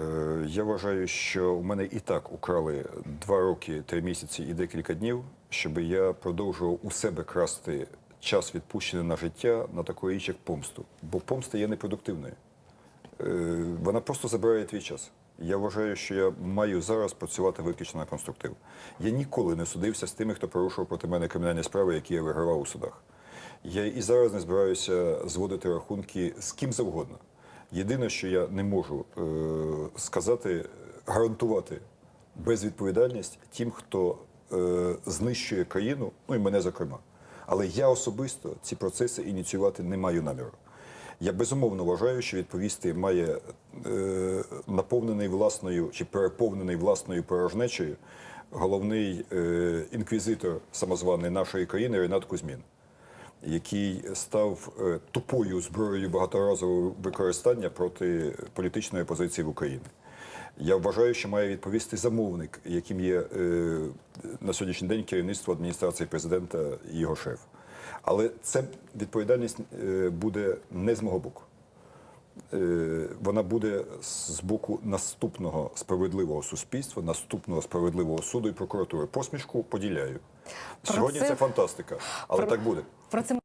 Е, Я вважаю, що у мене і так украли два роки, три місяці і декілька днів, щоб я продовжував у себе красти час відпущений на життя на таку річ, як помсту. Бо помста є непродуктивною. Е, Вона просто забирає твій час. Я вважаю, що я маю зараз працювати виключно на конструктив. Я ніколи не судився з тими, хто порушував проти мене кримінальні справи, які я вигравав у судах. Я і зараз не збираюся зводити рахунки з ким завгодно. Єдине, що я не можу е, сказати, гарантувати безвідповідальність тим, хто е, знищує країну, ну і мене зокрема. Але я особисто ці процеси ініціювати не маю наміру. Я безумовно вважаю, що відповісти має е, наповнений власною чи переповнений власною порожнечею головний е, інквізитор самозваний нашої країни Ренат Кузьмін, який став е, тупою зброєю багаторазового використання проти політичної опозиції в Україні. Я вважаю, що має відповісти замовник, яким є е, на сьогоднішній день керівництво адміністрації президента і його шеф. Але це відповідальність е, буде не з мого боку. Е, Вона буде з боку наступного справедливого суспільства, наступного справедливого суду і прокуратури. Посмішку поділяю. Сьогодні це- фантастика, але так буде. Про це